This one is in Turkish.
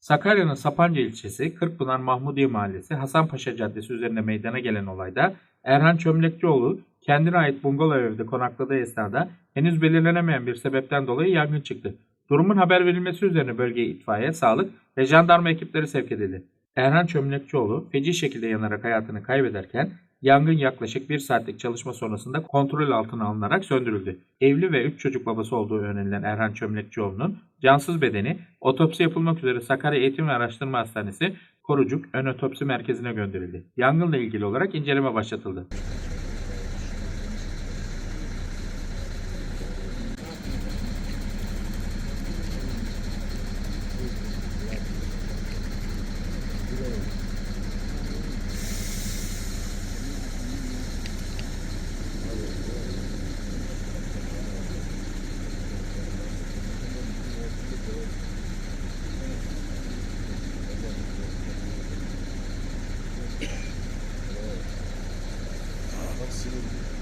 Sakarya'nın Sapanca ilçesi Kırkpınar Mahmudiye Mahallesi Hasanpaşa Caddesi üzerinde meydana gelen olayda Erhan Çömlekçioğlu kendine ait bungalov evde konakladığı esnada henüz belirlenemeyen bir sebepten dolayı yangın çıktı. Durumun haber verilmesi üzerine bölgeye itfaiye, sağlık ve jandarma ekipleri sevk edildi. Erhan Çömlekçioğlu feci şekilde yanarak hayatını kaybederken yangın yaklaşık bir saatlik çalışma sonrasında kontrol altına alınarak söndürüldü. Evli ve 3 çocuk babası olduğu öğrenilen Erhan Çömlekçioğlu'nun cansız bedeni otopsi yapılmak üzere Sakarya Eğitim ve Araştırma Hastanesi Korucuk Ön Otopsi Merkezi'ne gönderildi. Yangınla ilgili olarak inceleme başlatıldı. soon.